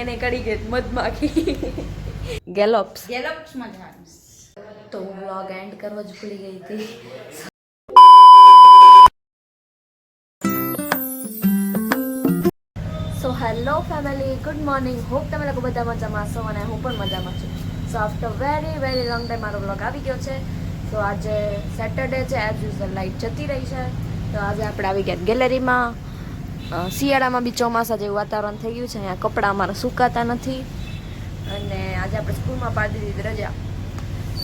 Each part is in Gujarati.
એને કરી ગઈ મધમાખી ગેલોપ્સ. ગેલોપ્સમાં જવાનું તો હું વ્લોગ એન્ડ કરવા જ ભૂલી ગઈ હતી. So hello family good morning hope તમે લોકો બધા મજામાં છો અને હું પણ મજામાં છું. So after very very long time મારો વ્લોગ આવી ગયો છે. તો આજે સેટરડે છે એઝ યુઝલ લાઇટ જતી રહી છે. તો આજે આપણે આવી ગયા ગેલેરીમાં શિયાળામાં બી ચોમાસા જેવું વાતાવરણ થઈ ગયું છે. અહીંયા કપડાં અમારા સુકાતા નથી. અને આજે આપણે સ્કૂલમાં પાડી દીધી રજા.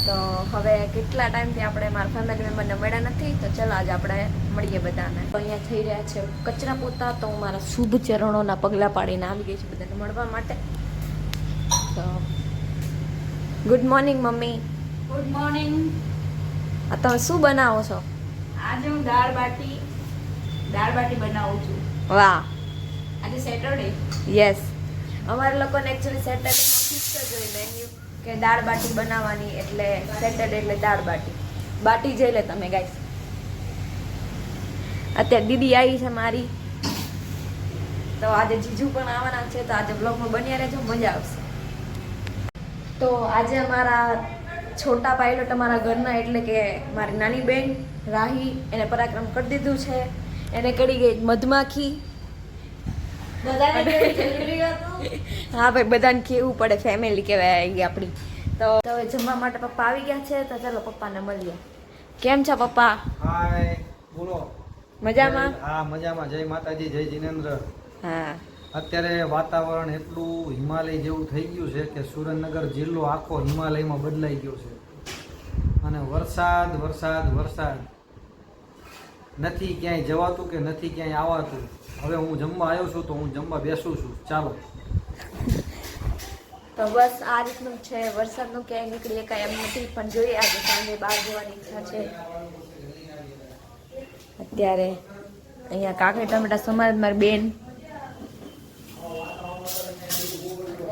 તો હવે કેટલા ટાઈમથી આપણે મારા ફેમિલી મેમ્બરને મળ્યા નથી તો ચલો આજે આપણે મળીએ બધાને. તો અહીંયા થઈ રહ્યા છે કચરા પોતા તો હું મારા શુભ ચરણોના પગલાં પાડીને આવી ગઈ છું બધાને મળવા માટે. તો good morning mummy. Good morning આ તમે શું બનાવો છો? આજે હું દાળ બાટી દાળ બાટી બનાવું છું. વાહ. આજે સેટરડે યસ અમારા લોકોને એકચ્યુઅલી સેટરડેમાં ફિક્સ જ હોય મેન્યુ કે દાળ બાટી બનાવવાની એટલે સેટરડે એટલે દાળ બાટી. બાટી જઈ લે તમે ગાઈસ અત્યારે દીદી આવી છે મારી. તો આજે જીજુ પણ આવવાના છે તો આજે બ્લોગમાં બન્યા રહેજો મજા આવશે. તો આજે અમારા છોટા પાયલોટ અમારા ઘરના એટલે કે મારી નાની બેન રાહી એને પરાક્રમ કરી દીધું છે. એને કરી ગઈ મધમાખી. બધાને જરૂરી હતું? હા ભાઈ બધાને કેવું પડે ફેમિલી કહેવાય આવી આપણી. તો તો હવે જમવા માટે પપ્પા આવી ગયા છે તો ચાલો પપ્પાને મળીએ. કેમ છે પપ્પા? હાય બોલો. મજામાં? હા મજામાં. જય માતાજી જય જીનેન્દ્ર. હા. અત્યારે વાતાવરણ એટલું હિમાલય જેવું થઈ ગયું છે કે સુરેન્દ્રનગર જિલ્લો આખો હિમાલયમાં બદલાઈ ગયો છે. અને વરસાદ વરસાદ વરસાદ. નથી ક્યાંય જવાતું કે નથી ક્યાંય આવાતું. હવે હું જમવા આવ્યો છું તો હું જમવા બેસું છું. ચાલો. તો બસ આ રીતનું છે. વરસાદનું ક્યાંય નીકળીએ કાંઈ એમ નથી, પણ જોઈએ આજે સાંજે બહાર જવાની ઈચ્છા છે. અત્યારે અહીંયા કાકડી ટમેટા સમાજ મારી બેન.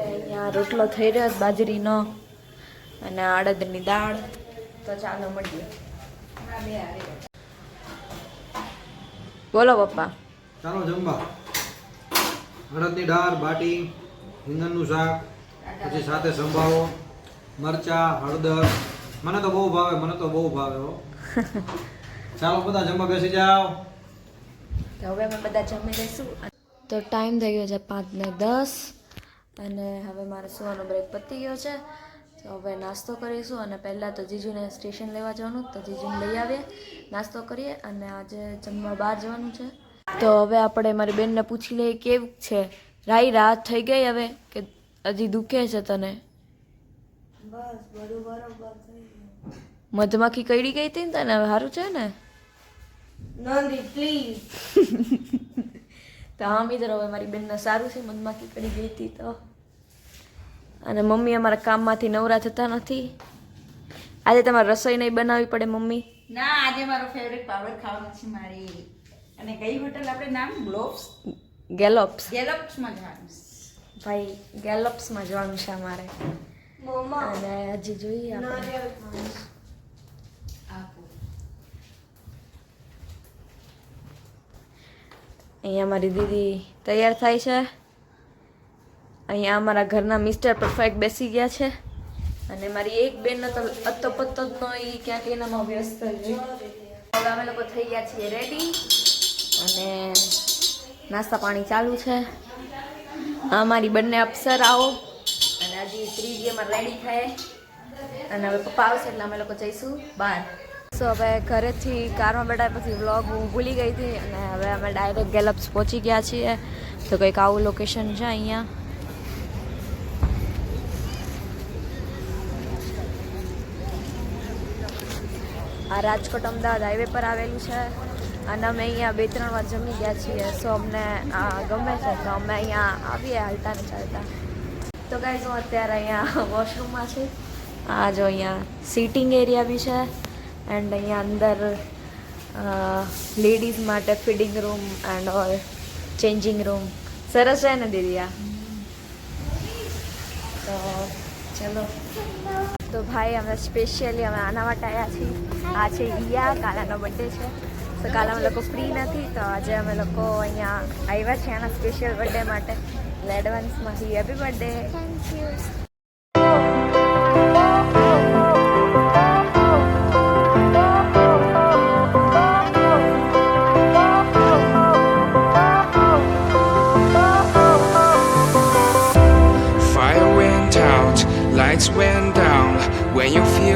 અહીંયા રોટલો થઈ રહ્યો બાજરીનો અને અડદની દાળ. તો ચાલો મળીએ. બોલો પપ્પા. ચાલો જમવા. અડદની દાળ બાટી રીંગણનું શાક પછી સાથે સંભાળો મરચા હળદર. મને તો બહુ ભાવે મને તો બહુ ભાવે હો. ચાલો બધા જમવા બેસી જાઓ. તો હવે અમે બધા જમી લઈશું. તો ટાઈમ થઈ ગયો છે પાંચ ને દસ. અને હવે મારે સુવાનો બ્રેક પતી ગયો છે. તો હવે નાસ્તો કરીશું અને પહેલાં તો જીજુને સ્ટેશન લેવા જવાનું તો જીજુને લઈ આવીએ. નાસ્તો કરીએ અને આજે જમવા બહાર જવાનું છે. તો હવે આપણે મારી બેનને પૂછી લઈએ કેવું છે? રાઈ રાત થઈ ગઈ હવે કે હજી દુખે છે તને? મધમાખી કઈડી ગઈ હતી ને તને? હવે સારું છે ને? તો હા મિત્રો હવે મારી બેનને સારું છે મધમાખી કરી ગઈ હતી તો. અને મમ્મી અમારા કામમાંથી નવરા થતા નથી. આજે તમારે રસોઈ નહીં બનાવવી પડે મમ્મી. ના આજે મારો ફેવરેટ પાવડર ખાવાનો છે મારી. અને કઈ હોટલ આપણે નામ? ગ્લોબ્સ ગેલોપ્સ. ગેલોપ્સમાં જવાનું ભાઈ ગેલોપ્સમાં જવાનું છે અમારે. અને હજી જોઈએ આપણે. અહીંયા મારી દીદી તૈયાર થાય છે. અહીંયા અમારા ઘરના મિસ્ટર પરફેક્ટ બેસી ગયા છે. અને મારી એક બેન તો અતો પત્તો જ નો એ ક્યાંક એનામાં વ્યસ્ત છે. હવે અમે લોકો થઈ ગયા છીએ રેડી અને નાસ્તા પાણી ચાલુ છે. અમારી મારી બંને અપ્સરાઓ અને હજી ત્રીજી અમારે રેડી થાય. અને હવે પપ્પા આવશે એટલે અમે લોકો જઈશું બહાર. સો હવે ઘરેથી કારમાં બેઠા પછી વ્લોગ હું ભૂલી ગઈ હતી. અને હવે અમે ડાયરેક્ટ ગેલપ્સ પહોંચી ગયા છીએ. તો કંઈક આવું લોકેશન છે અહીંયા. આ રાજકોટ અમદાવાદ હાઈવે પર આવેલું છે. અને અમે અહીંયા બે, ત્રણ વાર જમી ગયા છીએ. સો અમને આ ગમે છે તો અમે અહીંયા આવીએ હાલતા ને ચાલતા. તો ગાઈઝ હું અત્યારે અહીંયા વોશરૂમમાં છું. આ જો અહીંયા સીટિંગ એરિયા બી છે. એન્ડ અહીંયા અંદર લેડીઝ માટે feeding room and all changing room સરસ છે ને દીદી આ? તો ચલો. તો ભાઈ, અમે સ્પેશિયલી અમે આના માટે આવ્યા છીએ. આ છે ઈયા, કાલાનો બર્થડે છે. તો કાલે અમે લોકો ફ્રી નથી, તો આજે અમે લોકો અહીંયા આવ્યા છીએ આના સ્પેશિયલ બર્થડે માટે. એટલે એડવાન્સમાંથી happy birthday thank you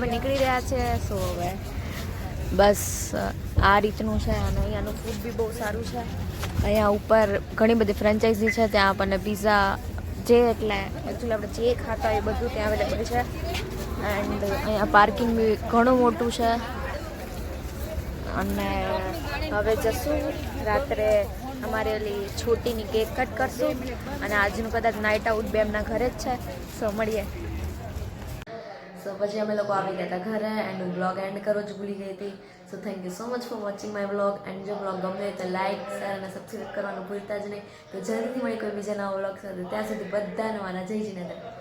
અમે નીકળી રહ્યા છે, સો હવે બસ આ રીતનું છે અને અહીંયાનું ફૂડ બી બહુ સારું છે. અહીંયા ઉપર ઘણી બધી ફ્રેન્ચાઇઝી છે, ત્યાં આપણને પીઝા જે એટલે એકચ્યુઅલી આપણે જે ખાતા એ બધું ત્યાં અવેલેબલ છે. એન્ડ અહીંયા પાર્કિંગ બી ઘણું મોટું છે. અને હવે જશું રાત્રે અમારે ઓલી છોટીની કેક કટ કરશું. અને આજનું કદાચ નાઇટ આઉટ બે એમના ઘરે જ છે. સો મળીએ. સો પછી અમે લોકો આવી ગયા હતા ઘરે એન્ડ હું બ્લોગ એન્ડ કરવો જ ભૂલી ગઈ હતી. So thank you so much for watching my blog and જો બ્લોગ ગમે તો લાઇક શેર અને સબસ્ક્રાઈબ કરવાનું ભૂલતા જ નહીં. તો જલ્દીથી મળી કોઈ બીજા નવા બ્લોગ સાથે ત્યાં સુધી બધાને મારા જય જીનેન્દ્ર